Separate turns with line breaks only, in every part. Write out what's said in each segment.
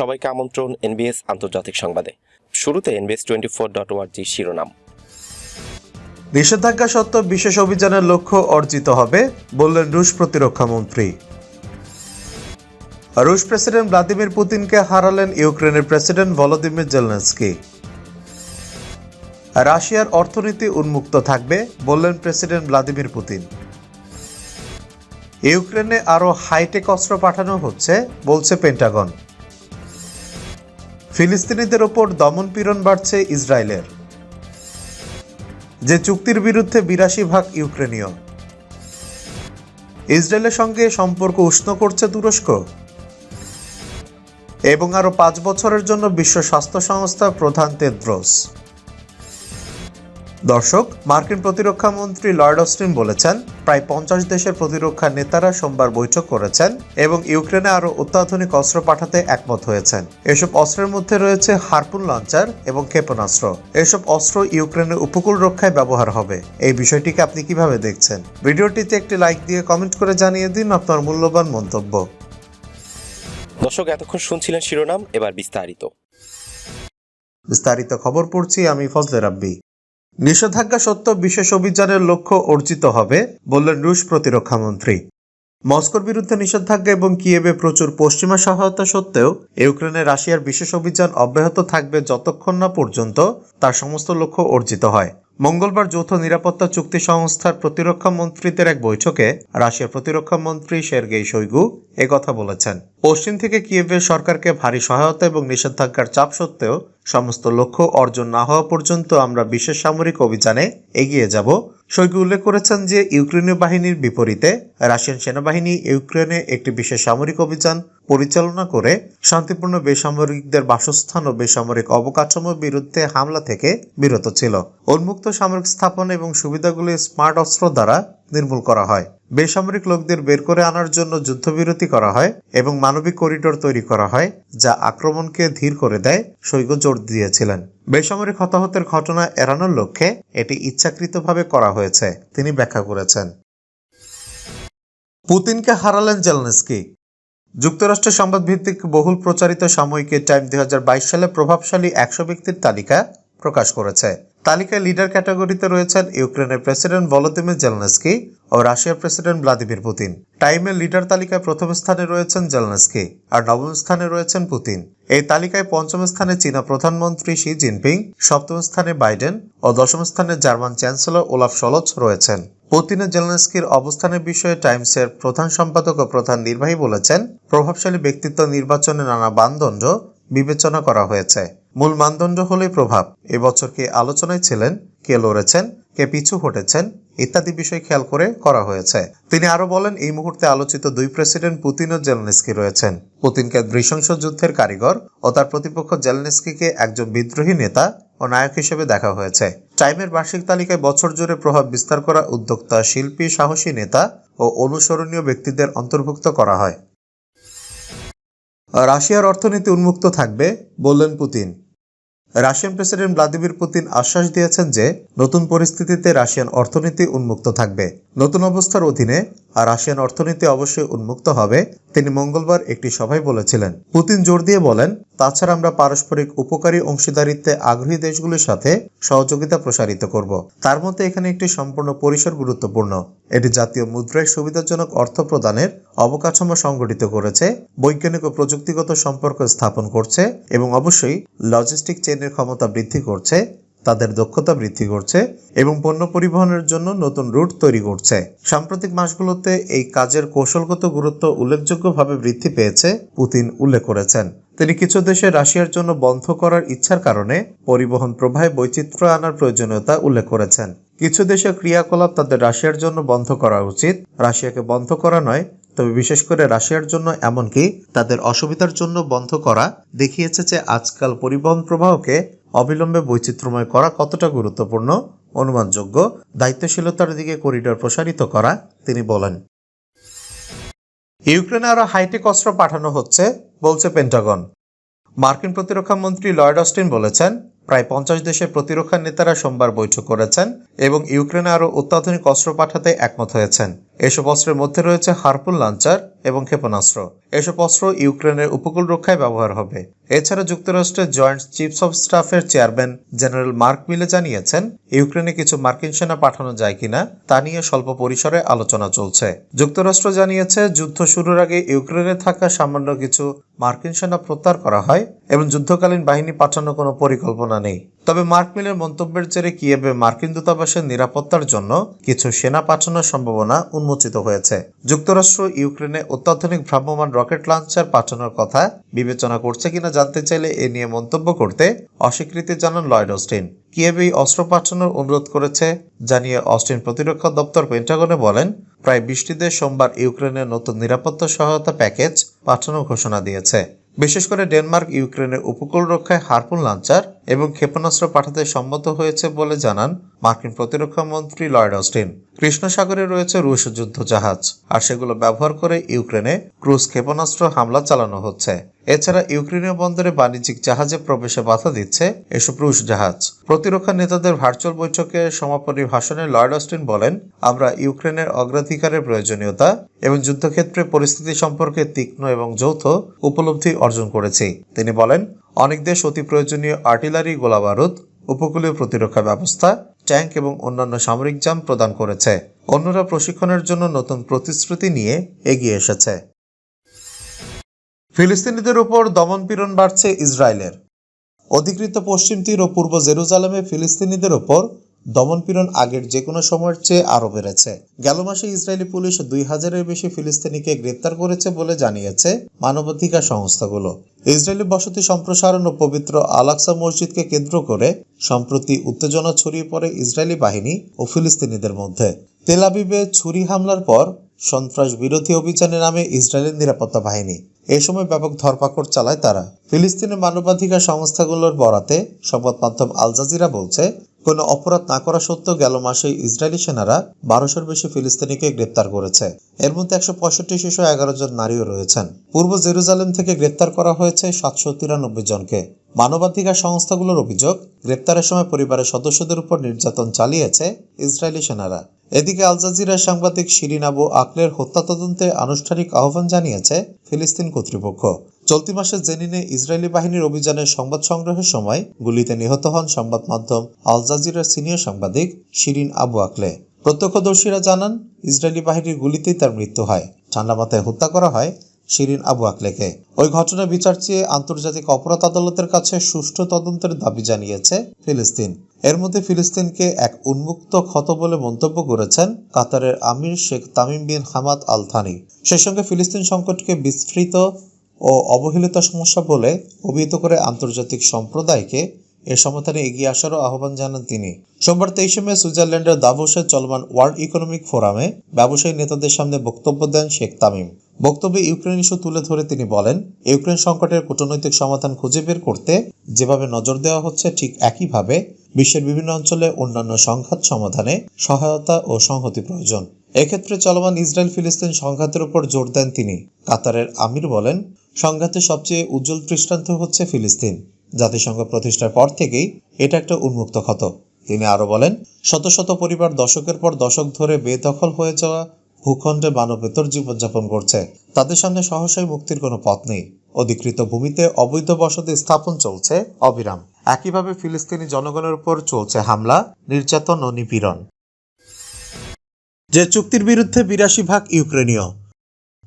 সবাইকে আমন্ত্রণ এনবিএস আন্তর্জাতিক সংবাদে। শুরুতে এনবিএস টোয়েন্টি ফোর ডট ওয়ার্জি শিরোনাম।
নিষেধাজ্ঞা সত্ত্বেও বিশেষ অভিযানের লক্ষ্য অর্জিত হবে, বললেন রুশ প্রতিরক্ষা মন্ত্রী। রুশ প্রেসিডেন্ট ভ্লাদিমির পুতিনকে হারালেন ইউক্রেনের প্রেসিডেন্ট ভলোদিমির জেলনেন্সকি রাশিয়ার অর্থনীতি উন্মুক্ত থাকবে, বললেন প্রেসিডেন্ট ভ্লাদিমির পুতিন। ইউক্রেনে আরও হাইটেক অস্ত্র পাঠানো হচ্ছে, বলছে পেন্টাগন। ফিলিস্তিনিদের ওপর দমনপীড়ন বাড়ছে ইসরায়েলের। যে চুক্তির বিরুদ্ধে বিরাশি ভাগ ইউক্রেনীয়। ইসরায়েলের সঙ্গে সম্পর্ক উষ্ণ করছে তুরস্ক। এবং আরও পাঁচ বছরের জন্য বিশ্ব স্বাস্থ্য সংস্থা প্রধান তেদ্রোস দর্শক মার্কিন প্রতিরক্ষা মন্ত্রী লর্ড অস্টিন বলেছেন প্রায় পঞ্চাশ দেশের প্রতিরক্ষা নেতারা সোমবার বৈঠক করেছেন এবং ইউক্রেনে আরও অত্যাধুনিক অস্ত্র পাঠাতে একমত হয়েছেন। এসব অস্ত্রের মধ্যে রয়েছে হারপুন লঞ্চার এবং ক্ষেপণাস্ত্র। এসব অস্ত্র ইউক্রেনের উপকূল রক্ষায় ব্যবহার হবে। এই বিষয়টিকে আপনি কীভাবে দেখছেন? ভিডিওটিতে একটি লাইক দিয়ে কমেন্ট করে জানিয়ে দিন আপনার মূল্যবান মন্তব্য।
দর্শক এতক্ষণ শুনছিলেন শিরোনাম এবার বিস্তারিত।
বিস্তারিত খবর পড়ছি আমি ফজলে রাব্বি। নিষেধাজ্ঞা সত্ত্বেও বিশেষ অভিযানের লক্ষ্য অর্জিত হবে, বললেন রুশ প্রতিরক্ষা মন্ত্রী। মস্কোর বিরুদ্ধে নিষেধাজ্ঞা এবং কিয়েবে প্রচুর পশ্চিমা সহায়তা সত্ত্বেও ইউক্রেনে রাশিয়ার বিশেষ অভিযান অব্যাহত থাকবে যতক্ষণ না পর্যন্ত তার সমস্ত লক্ষ্য অর্জিত হয়। মঙ্গলবার যৌথ নিরাপত্তা চুক্তি সংস্থার প্রতিরক্ষা মন্ত্রীদের এক বৈঠকে রাশিয়ার প্রতিরক্ষা মন্ত্রী সের্গেই শৈগু কথা বলেছেন। পশ্চিম থেকে কিয়েভের সরকারকে ভারী সহায়তা এবং নিষেধাজ্ঞার চাপ সত্ত্বেও সমস্ত লক্ষ্য অর্জন না হওয়া পর্যন্ত আমরা বিশেষ সামরিক অভিযানে এগিয়ে যাব। শৈগু উল্লেখ করেছেন যে ইউক্রেনীয় বাহিনীর বিপরীতে রাশিয়ান সেনাবাহিনী ইউক্রেনে একটি বিশেষ সামরিক অভিযান পরিচালনা করে শান্তিপূর্ণ বেসামরিকদের বাসস্থান ও বেসামরিক অবকাঠামোর বিরুদ্ধে হামলা থেকে বিরত ছিল। উন্মুক্ত সামরিক স্থাপন এবং সুবিধাগুলি স্মার্ট অস্ত্র দ্বারা নির্মূল করা হয়। বেসামরিক লোকদের বের করে আনার জন্য যুদ্ধবিরতি করা হয় এবং মানবিক করিডোর তৈরি করা হয়, যা আক্রমণকে ধীর করে দেয়, সৈন্য জোর দিয়েছিলেন। বেসামরিক হতাহতের ঘটনা এড়ানোর লক্ষ্যে এটি ইচ্ছাকৃতভাবে করা হয়েছে, তিনি ব্যাখ্যা করেছেন। পুতিনকে হারালেন জেলনেস্কি। যুক্তরাষ্ট্রের সংবাদ ভিত্তিক বহুল প্রচারিত সাময়িকী টাইম দু হাজার বাইশ সালে প্রভাবশালী একশো ব্যক্তির তালিকা প্রকাশ করেছে। তালিকায় লিডার ক্যাটাগরিতে রয়েছেন ইউক্রেনের প্রেসিডেন্ট ভলোদিমির জেলনেস্কি ও রাশিয়ার প্রেসিডেন্ট ভ্লাদিমির পুতিন। টাইমের লিডার তালিকায় প্রথম স্থানে রয়েছেন জেলনেস্কি আর নবম স্থানে রয়েছেন পুতিন। এই তালিকায় পঞ্চম স্থানে চীনা প্রধানমন্ত্রী শি জিনপিং, সপ্তম স্থানে বাইডেন ও দশম স্থানে জার্মান চ্যান্সেলর ওলাফ সলচ রয়েছেন। পুতিনের জেলনেস্কির অবস্থানের বিষয়ে টাইমসের প্রধান সম্পাদক ও প্রধান নির্বাহী বলেছেন, প্রভাবশালী ব্যক্তিত্ব নির্বাচনে নানা মানদণ্ড বিবেচনা করা হয়েছে। মূল মানদণ্ড হলেই প্রভাব। এবছর কে আলোচনায় ছিলেন, কে লড়েছেন, কে পিছু হটেছেন ইত্যাদি বিষয় খেয়াল করে করা হয়েছে। তিনি আরও বলেন, এই মুহূর্তে আলোচিত দুই প্রেসিডেন্ট পুতিন ও জেলনেস্কি রয়েছেন। পুতিনকে নৃশংস যুদ্ধের কারিগর ও তার প্রতিপক্ষ জেলনেস্কিকে একজন বিদ্রোহী নেতা ও নায়ক হিসেবে দেখা হয়েছে। টাইমের বার্ষিক তালিকায় বছর জুড়ে প্রভাব বিস্তার করা উদ্যোক্তা, শিল্পী, সাহসী নেতা ও অনুসরণীয় ব্যক্তিদের অন্তর্ভুক্ত করা হয়। রাশিয়ার অর্থনীতি উন্মুক্ত থাকবে, বললেন Putin. Russian president Vladimir Putin আশ্বাস দিয়েছেন যে, নতুন পরিস্থিতিতে রাশিয়ান অর্থনীতি উন্মুক্ত থাকবে। নতুন অবস্থার অধীনে আর রাশিয়ান অর্থনীতি অবশ্যই উন্মুক্ত হবে, তিনি মঙ্গলবার একটি সভায় বলেছিলেন। পুতিন জোর দিয়ে বলেন তাছাড়া আমরা পারস্পরিক উপকারী অংশীদারিত্বে আগ্রহী দেশগুলির সাথে সহযোগিতা প্রসারিত করব। তার মধ্যে এখানে একটি সম্পূর্ণ পরিসর গুরুত্বপূর্ণ। এটি জাতীয় মুদ্রায় সুবিধাজনক অর্থ প্রদানের অবকাঠামো সংগঠিত করেছে, বৈজ্ঞানিক ও প্রযুক্তিগত সম্পর্ক স্থাপন করছে এবং অবশ্যই লজিস্টিক চেনের ক্ষমতা বৃদ্ধি করছে, তাদের দক্ষতা বৃদ্ধি করছে এবং পণ্য পরিবহনের জন্য নতুন রুট তৈরি করছে। সাম্প্রতিক মাসগুলোতে এই কাজের কৌশলগত গুরুত্ব উল্লেখযোগ্যভাবে বৃদ্ধি পেয়েছে, পুতিন উল্লেখ করেছেন। তিনি কিছু দেশে রাশিয়ার জন্য বন্ধ করার ইচ্ছার কারণে পরিবহন প্রবাহে বৈচিত্র্য আনার প্রয়োজনীয়তা উল্লেখ করেছেন। কিছু দেশের ক্রিয়াকলাপ তাদের রাশিয়ার জন্য বন্ধ করা উচিত। রাশিয়াকে বন্ধ করা নয়, তবে বিশেষ করে রাশিয়ার জন্য এমনকি তাদের অসুবিধার জন্য বন্ধ করা দেখিয়েছে যে আজকাল পরিবহন প্রবাহকে অবিলম্বে বৈচিত্র্যময় করা কতটা গুরুত্বপূর্ণ, অনুমানযোগ্য, দায়িত্বশীলতার দিকে করিডোর প্রসারিত করা তিনি বলেন। ইউক্রেনে আরও হাইটেক অস্ত্র পাঠানো হচ্ছে। বলছে পেন্টাগন মার্কিন প্রতিরক্ষা মন্ত্রী লয়েড অস্টিন বলেছেন, প্রায় পঞ্চাশ দেশের প্রতিরক্ষা নেতারা সোমবার বৈঠক করেছেন এবং ইউক্রেনে আরও অত্যাধুনিক অস্ত্র পাঠাতে একমত হয়েছেন। এসব অস্ত্রের মধ্যে রয়েছে হারপুল লাঞ্চার এবং ক্ষেপণাস্ত্র। এসব অস্ত্র ইউক্রেনের উপকূল রক্ষায় ব্যবহার হবে। এছাড়া যুক্তরাষ্ট্রের জয়েন্ট চিফস অফ স্টাফের চেয়ারম্যান জেনারেল মার্ক মিলে জানিয়েছেন, ইউক্রেনে কিছু মার্কিন সেনা পাঠানো যায় কিনা তা নিয়ে স্বল্প পরিসরে আলোচনা চলছে। যুক্তরাষ্ট্র জানিয়েছে, যুদ্ধ শুরুর আগে ইউক্রেনে থাকা সামান্য কিছু মার্কিন সেনা প্রত্যাহার করা হয় এবং যুদ্ধকালীন বাহিনী পাঠানোর কোনো পরিকল্পনা নেই। তবে মার্ক মিলের মন্তব্যের জেরে কিয়েভে মার্কিন দূতাবাসের নিরাপত্তার জন্য কিছু সেনা পাঠানোর সম্ভাবনা উন্মোচিত হয়েছে। যুক্তরাষ্ট্র ইউক্রেনে অত্যাধুনিক ভ্রাম্যমাণ রকেট লঞ্চার পাঠানোর কথা বিবেচনা করছে কিনা জানতে চাইলে এ নিয়ে মন্তব্য করতে অস্বীকৃতি জানান লয়েড অস্টিন। কিয়েভ অস্ত্র পাঠানোর অনুরোধ করেছে, জানিয়ে অস্টিন প্রতিরক্ষা দপ্তর পেন্টাগনে বলেন, প্রায় বিশটি দেশ সোমবার ইউক্রেনের নতুন নিরাপত্তা সহায়তা প্যাকেজ পাঠানোর ঘোষণা দিয়েছে। বিশেষ করে ডেনমার্ক ইউক্রেনের উপকূল রক্ষায় হারপুন লাঞ্চার এবং ক্ষেপণাস্ত্র পাঠাতে সম্মত হয়েছে বলে জানান মার্কিন প্রতিরক্ষা মন্ত্রী লয়েড অস্টিন। কৃষ্ণ সাগরে রয়েছে রুশ যুদ্ধ জাহাজ আর সেগুলো ব্যবহার করে ইউক্রেনে ক্রুজ ক্ষেপণাস্ত্র হামলা চালানো হচ্ছে। এছাড়া ইউক্রেনীয় বন্দরে বাণিজ্যিক জাহাজে প্রবেশে বাধা দিচ্ছে এসব রুশ জাহাজ। প্রতিরক্ষা নেতাদের ভার্চুয়াল বৈঠকে সমাপনী ভাষণে লয়েড অস্টিন বলেন, আমরা ইউক্রেনের অগ্রাধিকারের প্রয়োজনীয়তা এবং যুদ্ধক্ষেত্রে পরিস্থিতি সম্পর্কে তীক্ষ্ণ এবং যৌথ উপলব্ধি অর্জন করেছি। তিনি বলেন অনেক দেশ অতি প্রয়োজনীয় আর্টিলারি, গোলাবারুদ, উপকূলীয় প্রতিরক্ষা ব্যবস্থা, ট্যাঙ্ক এবং অন্যান্য সামরিক যান প্রদান করেছে। অন্যরা প্রশিক্ষণের জন্য নতুন প্রতিশ্রুতি নিয়ে এগিয়ে এসেছে। ফিলিস্তিনিদের উপর দমনপীড়ন বাড়ছে ইসরায়েলের। অধিকৃত পশ্চিম তীর ও পূর্ব জেরুজালেমে ফিলিস্তিনিদের উপর দমনপীড়ন আগের যে কোনো সময়ের চেয়ে আরও বেড়েছে। গেল মাসে ইসরায়েলি পুলিশ দুই হাজারের বেশি ফিলিস্তিনিকে গ্রেপ্তার করেছে বলে জানিয়েছে মানবাধিকার সংস্থাগুলো। ইসরায়েলি বসতি সম্প্রসারণ ও পবিত্র আলাক্সা মসজিদকে কেন্দ্র করে সম্প্রতি উত্তেজনা ছড়িয়ে পড়ে ইসরায়েলি বাহিনী ও ফিলিস্তিনিদের মধ্যে। তেল আবিবে ছুরি হামলার পর সন্ত্রাস বিরোধী অভিযানের নামে ইসরায়েলের নিরাপত্তা বাহিনী এ সময় ব্যাপক ধরপাকড় চালায় তারা। ফিলিস্তিনের মানবাধিকার সংস্থাগুলোর বরাতে সংবাদ মাধ্যম আল জাজিরা বলছে, কোনো অপরাধ না করা সত্ত্বেও গেল মাসে ইসরায়েলি সেনারা বারোশোর বেশি ফিলিস্তিনিকে গ্রেপ্তার করেছে। এর মধ্যে একশো পঁয়ষট্টি শিশু এগারো জন নারীও রয়েছেন। পূর্ব জেরুজালেম থেকে গ্রেপ্তার করা হয়েছে সাতশো তিরানব্বই জনকে। মানবাধিকার সংস্থাগুলোর অভিযোগ, গ্রেপ্তারের সময় পরিবারের সদস্যদের উপর নির্যাতন চালিয়েছে ইসরায়েলি সেনারা। এদিকে আল জাজিরার সাংবাদিক শিরিন আবু আকলের হত্যা তদন্তে আনুষ্ঠানিক আহ্বান জানিয়েছে ফিলিস্তিন কর্তৃপক্ষ। চলতি মাসে জেনিনে ইসরায়েলি বাহিনীর অভিযানের সংবাদ সংগ্রহের সময় গুলিতে নিহত হন সংবাদ মাধ্যম আল জাজিরার সিনিয়র সাংবাদিক শিরিন আবু আকলে। প্রত্যক্ষদর্শীরা জানান, ইসরায়েলি বাহিনীর গুলিতেই তার মৃত্যু হয়। ঠান্ডা মাথায় হত্যা করা হয় শিরিন আবু আকলেকে। ওই ঘটনার বিচার চেয়ে আন্তর্জাতিক অপরাধ আদালতের কাছে সুষ্ঠু তদন্তের দাবি জানিয়েছে ফিলিস্তিন। এর মধ্যে ফিলিস্তিনকে এক উন্মুক্ত ক্ষত বলে মন্তব্য করেছেন কাতারের আমির Sheikh Tamim bin Hamad Al Thani সেই সঙ্গে ফিলিস্তিন সংকটকে বিস্তৃত ও অবহেলিত সমস্যা বলে অভিহিত করে আন্তর্জাতিক সম্প্রদায়কে এর সমাধানে এগিয়ে আসারও আহ্বান জানান তিনি। সোমবার তেইশে মে সুইজারল্যান্ডের দাভোসে চলমান ওয়ার্ল্ড ইকোনমিক ফোরামে ব্যবসায়ী নেতাদের সামনে বক্তব্য দেন শেখ তামিম। বক্তব্যে ইউক্রেন ইস্যু তুলে ধরে তিনি বলেন, ইউক্রেন সংকটের কূটনৈতিক সমাধান খুঁজে বের করতে যেভাবে নজর দেওয়া হচ্ছে ঠিক একইভাবে বিশ্বের বিভিন্ন অঞ্চলে অন্যান্য সংঘাত সমাধানে সহায়তা ও সংহতি প্রয়োজন। এক্ষেত্রে চলমান ইসরায়েল ফিলিস্তিন সংঘাতের উপর জোর দেন তিনি। কাতারের আমির বলেন, সংঘাতের সবচেয়ে উজ্জ্বল দৃষ্টান্ত হচ্ছে ফিলিস্তিন। জাতিসংঘ প্রতিষ্ঠার পর থেকেই এটা একটা উন্মুক্ত ক্ষত। তিনি আরও বলেন, শত শত পরিবার দশকের পর দশক ধরে বেদখল হয়ে যাওয়া ভূখণ্ডে মানবেতর জীবনযাপন করছে। তাদের সামনে সহসাই মুক্তির কোনো পথ নেই। অধিকৃত ভূমিতে অবৈধ বসতি স্থাপন চলছে অবিরাম। একইভাবে ফিলিস্তিনি জনগণের উপর চলছে হামলা, নির্যাতন ও নিপীড়ন। যে চুক্তির বিরুদ্ধে বিরাশি ভাগ ইউক্রেনীয়।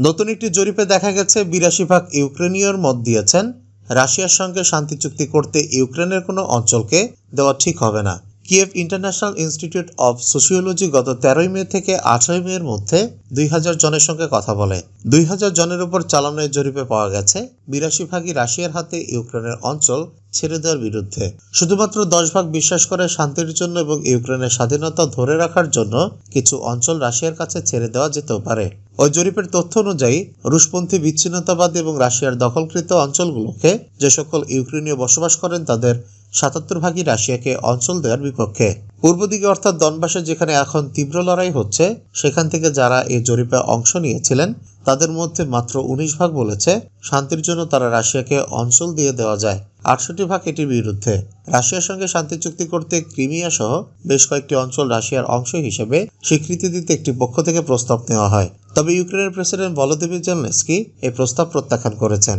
নতুন একটি জরিপে দেখা গেছে, বিরাশি ভাগ ইউক্রেনীয়র মত দিয়েছেন, রাশিয়ার সঙ্গে শান্তি চুক্তি করতে ইউক্রেনের কোনো অঞ্চলকে দেওয়া ঠিক হবে না। Kyiv international institute of sociology গত তেরোই মে থেকে আঠারোই মে এর মধ্যে দুই হাজার জনের সঙ্গে কথা বলে। দুই হাজার জনের উপর চালানোর জরিপে পাওয়া গেছে, বিরাশি ভাগই রাশিয়ার হাতে ইউক্রেনের অঞ্চল ছেড়ে দেওয়ার বিরুদ্ধে। শুধুমাত্র দশ ভাগ বিশ্বাস করে শান্তির জন্য এবং ইউক্রেনের স্বাধীনতা ধরে রাখার জন্য কিছু অঞ্চল রাশিয়ার কাছে ছেড়ে দেওয়া যেতেও পারে। ওই জরিপের তথ্য অনুযায়ী, রুশপন্থী বিচ্ছিন্নতাবাদী এবং রাশিয়ার দখলকৃত অঞ্চলগুলোকে যে সকল ইউক্রেনীয় বসবাস করেন তাদের সাতাত্তর ভাগই রাশিয়াকে অঞ্চল দেওয়ার বিপক্ষে। পূর্ব দিকে অর্থাৎ দনবাসে যেখানে এখন তীব্র লড়াই হচ্ছে, সেখান থেকে যারা এই জরিপে অংশ নিয়েছিলেন, তাদের মধ্যে মাত্র উনিশ ভাগ বলেছে শান্তির জন্য তারা রাশিয়াকে অঞ্চল দিয়ে দেওয়া যায়। আটষট্টি ভাগ এটির বিরুদ্ধে। রাশিয়ার সঙ্গে শান্তি চুক্তি করতে ক্রিমিয়া সহ বেশ কয়েকটি অঞ্চল রাশিয়ার অংশ হিসেবে স্বীকৃতি দিতে একটি পক্ষ থেকে প্রস্তাব নেওয়া হয়। তবে ইউক্রেনের প্রেসিডেন্ট ভলোদিমির জেলনেস্কি এই প্রস্তাব প্রত্যাখ্যান করেছেন।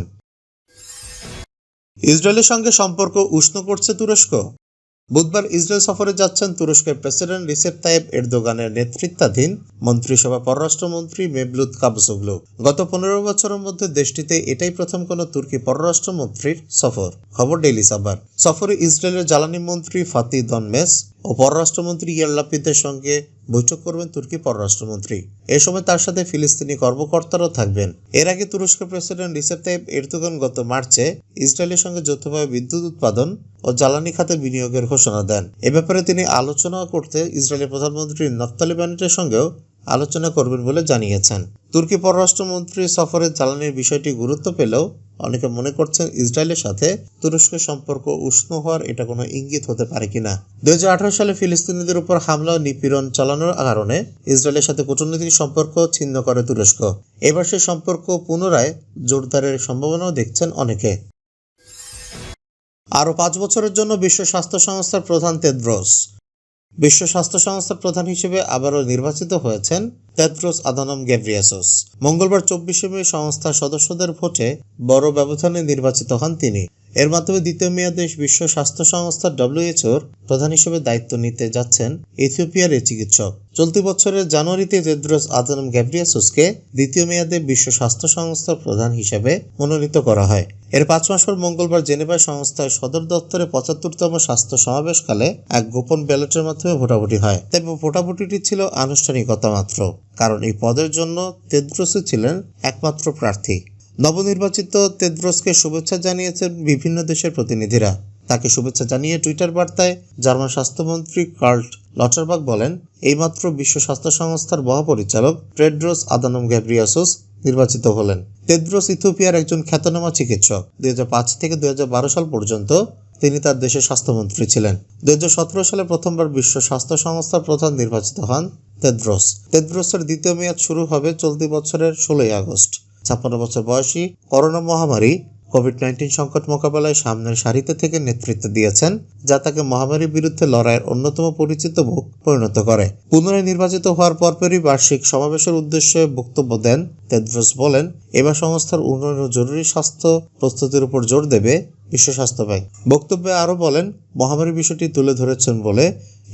ইসরায়েলের সঙ্গে সম্পর্ক উষ্ণ করছে তুরস্ক। বুধবার ইসরায়েল সফরে যাচ্ছেন তুরস্কের প্রেসিডেন্ট রিসেপ তাইব এরদোগানের নেতৃত্বাধীন মন্ত্রিসভা পররাষ্ট্রমন্ত্রী মেভলুত কাবসোগলু গত পনেরো বছরের মধ্যে দেশটিতে এটাই প্রথম কোনো তুর্কি পররাষ্ট্রমন্ত্রীর সফর, খবর ডেইলি সাবার সফরে ইসরায়েলের জ্বালানি মন্ত্রী ফাতি দনমেস ও পররাষ্ট্রমন্ত্রী ইয়ার লাপিদের সঙ্গে বৈঠক করবেন তুর্কি পররাষ্ট্রমন্ত্রী। এ সময় তার সাথে ফিলিস্তিনি কর্মকর্তারাও থাকবেন। এর আগে তুরস্কের প্রেসিডেন্ট রিসেপ তাইব এরদোগান গত মার্চে ইসরায়েলের সঙ্গে যৌথভাবে বিদ্যুৎ উৎপাদন ও জ্বালানি খাতে বিনিয়োগের ঘোষণা দেন। এ ব্যাপারে তিনি আলোচনা করতে ইসরায়েলের প্রধানমন্ত্রী নফতালি ব্যানেটের সঙ্গেও আলোচনা করবেন বলে জানিয়েছেন। তুর্কি পররাষ্ট্রমন্ত্রী সফরে জ্বালানির বিষয়টি গুরুত্ব পেলেও অনেকে মনে করছেন ইসরায়েলের সাথে তুরস্কের সম্পর্ক উষ্ণ হওয়ার এটা কোনো ইঙ্গিত হতে পারে কিনা। দু হাজার আঠারো সালে ফিলিস্তিনিদের উপর হামলা ও নিপীড়ন চালানোর কারণে ইসরায়েলের সাথে কূটনৈতিক সম্পর্ক ছিন্ন করে তুরস্ক। এবার সে সম্পর্ক পুনরায় জোরদারের সম্ভাবনাও দেখছেন অনেকে। আরও পাঁচ বছরের জন্য বিশ্ব স্বাস্থ্য সংস্থার প্রধান তেদ্রোস বিশ্ব স্বাস্থ্য সংস্থার প্রধান হিসেবে আবারও নির্বাচিত হয়েছেন তেদ্রোস আদানম গ্যাব্রিয়াসোস মঙ্গলবার চব্বিশে মে সংস্থার সদস্যদের ভোটে বড় ব্যবধানে নির্বাচিত হন তিনি। এর মাধ্যমে দ্বিতীয় মেয়াদে বিশ্ব স্বাস্থ্য সংস্থা ডব্লিউএচওর প্রধান হিসেবে দায়িত্ব নিতে যাচ্ছেন ইথিওপিয়ার এই চিকিৎসক। চলতি বছরের জানুয়ারিতে তেদ্রোস আদানম গ্যাব্রিয়াসোসকে দ্বিতীয় মেয়াদে বিশ্ব স্বাস্থ্য সংস্থার প্রধান হিসেবে মনোনীত করা হয়। এর পাঁচ মাস পর মঙ্গলবার জেনেভায় সংস্থার সদর দপ্তরে পঁচাত্তরতম স্বাস্থ্য সমাবেশকালে এক গোপন ব্যালটের মাধ্যমে ভোটাভুটি হয়। তবে ভোটাভুটিটি ছিল আনুষ্ঠানিকতা মাত্র। কারণ এই পদের জন্য তেদ্রোসই ছিলেন একমাত্র প্রার্থী। নবনির্বাচিত তেদ্রোসকে শুভেচ্ছা জানিয়েছেন বিভিন্ন দেশের প্রতিনিধিরা। তাকে শুভেচ্ছা জানিয়ে টুইটার বার্তায় জার্মান স্বাস্থ্যমন্ত্রী কার্ল্ট লটারবার্গ বলেন, এইমাত্র বিশ্ব স্বাস্থ্য সংস্থার মহাপরিচালক টেড্রোস আদানম গ্যাব্রিয়াসোস নির্বাচিত হলেন। তেদ্রোস ইথিওপিয়ার একজন খ্যাতনামা চিকিৎসক। দুই হাজার পাঁচ থেকে দুই হাজার বারো সাল পর্যন্ত তিনি তার দেশের স্বাস্থ্যমন্ত্রী ছিলেন। দুই হাজার সতেরো সালে প্রথমবার বিশ্ব স্বাস্থ্য সংস্থার প্রধান নির্বাচিত হন তেদ্রোস। তেদ্রোসের দ্বিতীয় মেয়াদ শুরু হবে চলতি বছরের ষোলোই আগস্ট। ছাপ্পান্ন বছর বয়সী করোনা মহামারী কোভিড নাইন্টিন সংকট মোকাবেলায় সামনের সারিতে থেকে নেতৃত্ব দিয়েছেন, যা তাকে মহামারীর বিরুদ্ধে লড়াইয়ের অন্যতম পরিচিত মুখ পরিণত করে। পুনরায় নির্বাচিত হওয়ার পরপরই বার্ষিক সমাবেশের উদ্দেশ্যে বক্তব্য দেন তেদ্রোস বলেন, এবার সংস্থার উন্নয়ন ও জরুরি স্বাস্থ্য প্রস্তুতির উপর জোর দেবে বিশ্ব স্বাস্থ্য ব্যাংক। বক্তব্যে আরও বলেন, মহামারী বিষয়টি তুলে ধরেছেন বলে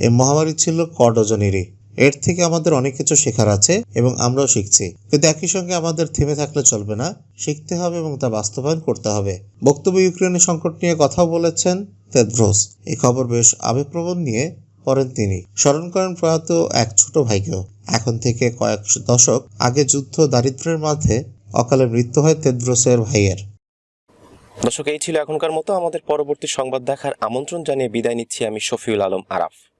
এই মহামারী ছিল কডজনেরই এর থেকে আমাদের অনেক কিছু শেখার আছে এবং আমরাও শিখছি। কিন্তু একই সঙ্গে আমাদের থেমে থাকলে চলবে না। শিখতে হবে এবং তা বাস্তবায়ন করতে হবে। বক্তব্য ইউক্রেনের সংকট নিয়ে কথা বলেছেন তেদ্রোস। এই খবর বেশ আবেগপ্রবণ নিয়ে পড়েন তিনি। স্মরণ করেন প্রয়াত এক ছোট ভাইকেও। এখন থেকে কয়েক দশক আগে যুদ্ধ দারিদ্র্যের মাঝে অকালে মৃত্যু হয় তেদ্রোসের ভাইয়ের।
দর্শক, এই ছিল এখনকার মতো। আমাদের পরবর্তী সংবাদ দেখার আমন্ত্রণ জানিয়ে বিদায় নিচ্ছি আমি শফিউল আলম আরাফ।